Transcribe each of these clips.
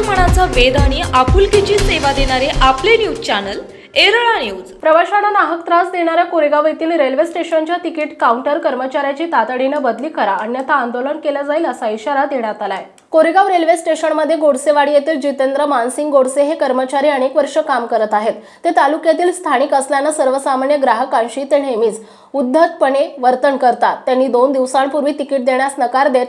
मनाचा वेध आणि आपुलकीची सेवा देणारे आपले न्यूज चॅनल एरळा न्यूज. प्रवाशांना नाहक त्रास देणाऱ्या कोरेगाव येथील रेल्वे स्टेशनच्या तिकीट काउंटर कर्मचाऱ्याची तातडीनं बदली करा अन्यथा आंदोलन केलं जाईल असा इशारा देण्यात आलाय. कोरेगाव रेल्वे स्टेशनमध्ये गोडसेवाडी येथील जितेंद्र मानसिंग गोडसे हे कर्मचारी अनेक वर्ष काम करत आहेत. ते तालुक्यातील स्थानिक असल्यानं सर्वसामान्य ग्राहकांशी ते नेहमीच उद्धटपणे वर्तन करतात. त्यांनी दोन दिवसांपूर्वी तिकीट देण्यास नकार देत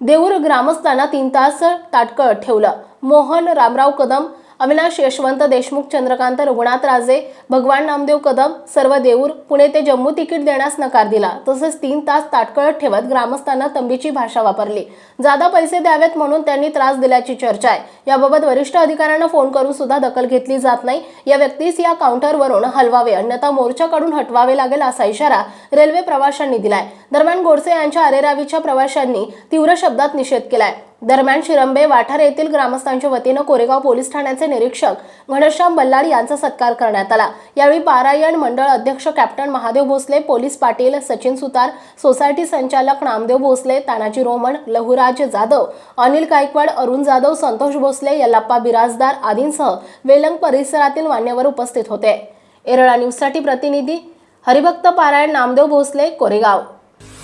देऊर ग्रामस्थांना तीन तास ताटकळत ठेवलं. मोहन रामराव कदम अविनाश यशवंत देशमुख चंद्रकांत रघुनाथ राजे भगवान नामदेव कदम सर्व देऊर पुणे ते जम्मू तिकीट देण्यास नकार दिला. तसेच तीन तास ताटकळत ठेवत ग्रामस्थांना तंबीची भाषा वापरली. जादा पैसे द्यावेत म्हणून त्यांनी त्रास दिल्याची चर्चा आहे. याबाबत वरिष्ठ अधिकाऱ्यांना फोन करून सुद्धा दखल घेतली जात नाही. या व्यक्तीस या काउंटरवरून हलवावे अन्यथा मोर्चा काढून हटवावे लागेल असा इशारा रेल्वे प्रवाशांनी दिलाय. दरम्यान गोडसे यांच्या अरेरावीच्या प्रवाशांनी तीव्र शब्दात निषेध केलाय. दरम्यान शिरंबे वाठार येथील ग्रामस्थांच्या वतीनं कोरेगाव पोलीस ठाण्याचे निरीक्षक घनश्याम बल्लाळ यांचा सत्कार करण्यात आला. यावेळी पारायण मंडळ अध्यक्ष captain Mahadev Bhosale police Patil Sachin Sutar society संचालक नामदेव भोसले तानाजी रोमन लहुराज जाधव अनिल गायकवाड अरुण जाधव संतोष भोसले यल्लाप्पा बिराजदार आदींसह वेलंग परिसरातील मान्यवर उपस्थित होते. एरळा न्यूजसाठी प्रतिनिधी हरिभक्त पारायण नामदेव भोसले कोरेगाव.